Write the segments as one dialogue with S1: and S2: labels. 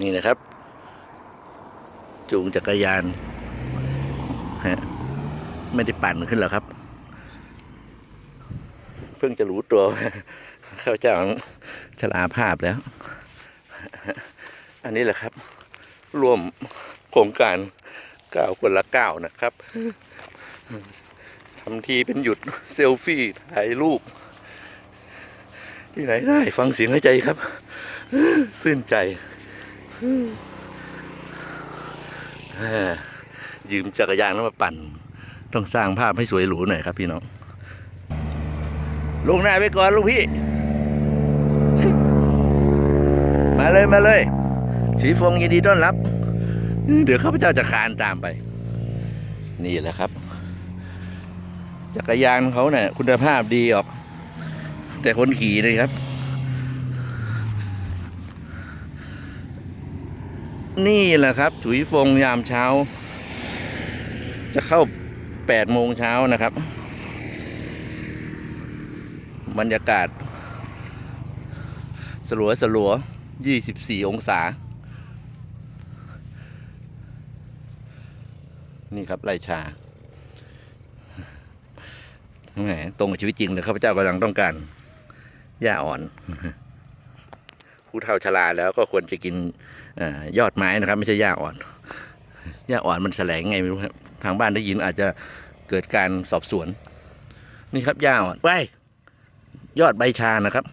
S1: นี่นะครับ จูงจักรยานฮะไม่ได้ปั่นขึ้นหรอครับ เพิ่งจะรู้ตัวข้าเจ้าชราภาพแล้ว อันนี้แหละครับ ร่วมโครงการก้าวคนละก้าวนะครับทำทีเป็นหยุดเซลฟี่ถ่ายรูปที่ไหนได้ ฟังเสียงหายใจครับ ซื่นใจ ยืมจักรยานแล้วมาปั่น ต้องสร้างภาพให้สวยหรูหน่อยครับพี่น้อง ลงหน้าไปก่อนลูกพี่ มาเลยมาเลยสีฟงยินดีต้อนรับ เดี๋ยวข้าพเจ้าจะคานตามไป นี่แหละครับ จักรยานเขาเนี่ยคุณภาพดีออก แต่คนขี่เลยครับ นี่แหละครับ ถุยฟงยามเช้า จะเข้าแปดโมงเช้านะครับ บรรยากาศ สลัวสลัวยี่สิบสี่องศา นี่ครับไรชาแหมตรงกับชีวิตจริงเลยข้าพเจ้ากำลังต้องการหญ้าอ่อน ผู้เฒ่าชราแล้วก็ควรจะกินอยอดไม้นะครับ ไม่ใช่หญ้าอ่อนหญ้าอ่อนมันแสลงไงไม่รู้ครับทางบ้านได้ยินอาจจะเกิดการสอบสวน นี่ครับหญ้าอ่อนไปยอดใบชานะครับ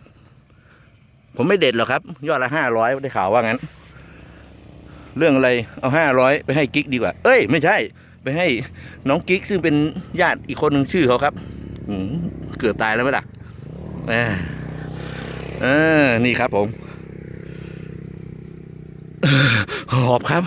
S1: ผมไม่เด็ดหรอกครับ ยอดละห้าร้อยได้ข่าวว่างั้น เรื่องอะไรเอาห้าร้อยไปให้กิ๊กดีกว่า เอ้ย ไม่ใช่ ไปให้น้องกิ๊กซึ่งเป็นญาติอีกคนหนึ่งชื่อเขาครับอืเกือบตายแล้วไหมล่ะแหมเออนี่ครับผม หอบครับ